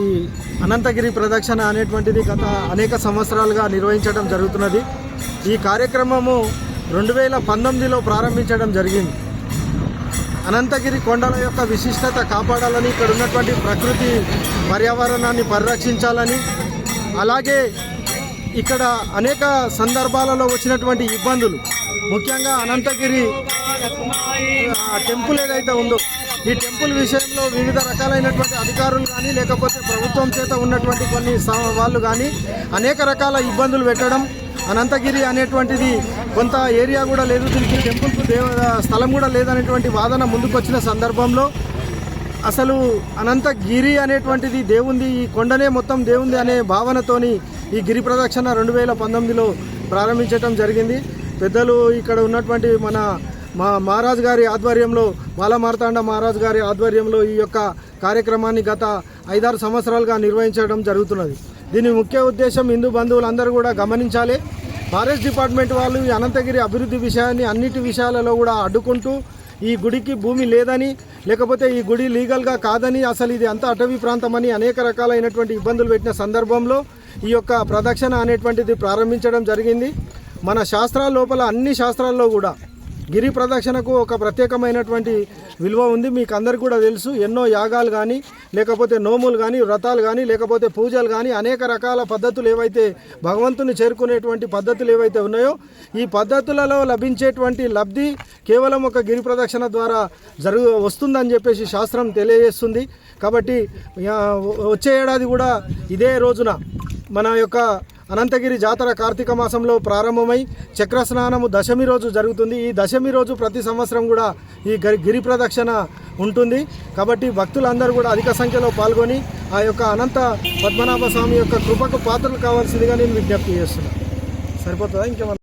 ఈ అనంతగిరి ప్రదక్షిణ అనేటువంటిది గత అనేక సంవత్సరాలుగా నిర్వహించడం జరుగుతున్నది. ఈ కార్యక్రమము రెండు వేల పంతొమ్మిదిలో ప్రారంభించడం జరిగింది. అనంతగిరి కొండల యొక్క విశిష్టత కాపాడాలని ఇక్కడ ఉన్నటువంటి ప్రకృతి పర్యావరణాన్ని పరిరక్షించాలని అలాగే ఇక్కడ అనేక సందర్భాలలో వచ్చినటువంటి ఇబ్బందులు ముఖ్యంగా అనంతగిరి టెంపుల్ ఏదైతే ఉందో ఈ టెంపుల్ విషయంలో వివిధ రకాలైనటువంటి అధికారులు కానీ లేకపోతే ప్రభుత్వం చేత ఉన్నటువంటి కొన్ని వాళ్ళు కానీ అనేక రకాల ఇబ్బందులు పెట్టడం అనంతగిరి అనేటువంటిది కొంత ఏరియా కూడా లేదు దీనికి టెంపుల్కు దేవ స్థలం కూడా లేదనేటువంటి వాదన ముందుకొచ్చిన సందర్భంలో అసలు అనంతగిరి అనేటువంటిది దేవుంది ఈ కొండనే మొత్తం దేవుంది అనే భావనతోని ఈ గిరి ప్రదక్షిణ రెండు వేల పంతొమ్మిదిలో ప్రారంభించడం జరిగింది. పెద్దలు ఇక్కడ ఉన్నటువంటి మన మా మహారాజు గారి ఆధ్వర్యంలో బాల మార్తాండ మహారాజు గారి ఆధ్వర్యంలో ఈ యొక్క కార్యక్రమాన్ని గత ఐదారు సంవత్సరాలుగా నిర్వహించడం జరుగుతున్నది. దీని ముఖ్య ఉద్దేశం హిందూ బంధువులందరూ కూడా గమనించాలి. ఫారెస్ట్ డిపార్ట్మెంట్ వాళ్ళు ఈ అనంతగిరి అభివృద్ధి విషయాన్ని అన్నిటి విషయాలలో కూడా అడ్డుకుంటూ ఈ గుడికి భూమి లేదని లేకపోతే ఈ గుడి లీగల్గా కాదని అసలు ఇది అంతా అటవీ ప్రాంతం అని అనేక రకాలైనటువంటి ఇబ్బందులు పెట్టిన సందర్భంలో ఈ యొక్క ప్రదక్షిణ అనేటువంటిది ప్రారంభించడం జరిగింది. మన శాస్త్రాల లోపల అన్ని శాస్త్రాల్లో కూడా గిరి ప్రదక్షిణకు ఒక ప్రత్యేకమైనటువంటి విలువ ఉంది. మీకు అందరికీ కూడా తెలుసు ఎన్నో యాగాలు కానీ లేకపోతే నోములు కానీ వ్రతాలు కానీ లేకపోతే పూజలు కానీ అనేక రకాల పద్ధతులు ఏవైతే భగవంతుని చేరుకునేటువంటి పద్ధతులు ఏవైతే ఉన్నాయో ఈ పద్ధతులలో లభించేటువంటి లబ్ధి కేవలం ఒక గిరి ప్రదక్షిణ ద్వారా జరుగు వస్తుందని చెప్పేసి శాస్త్రం తెలియజేస్తుంది. కాబట్టి వచ్చే ఏడాది కూడా ఇదే రోజున మన యొక్క అనంతగిరి జాతర కార్తీక మాసంలో ప్రారంభమై చక్ర స్నానము దశమి రోజు జరుగుతుంది. ఈ దశమి రోజు ప్రతి సంవత్సరం కూడా ఈ గిరి ప్రదక్షిణ ఉంటుంది. కాబట్టి భక్తులందరూ కూడా అధిక సంఖ్యలో పాల్గొని ఆ యొక్క అనంత పద్మనాభ స్వామి యొక్క కృపకు పాత్రలు కావాల్సిందిగా నేను విజ్ఞప్తి చేస్తున్నాను. సరిపోతుందా ఇంకేమన్నా?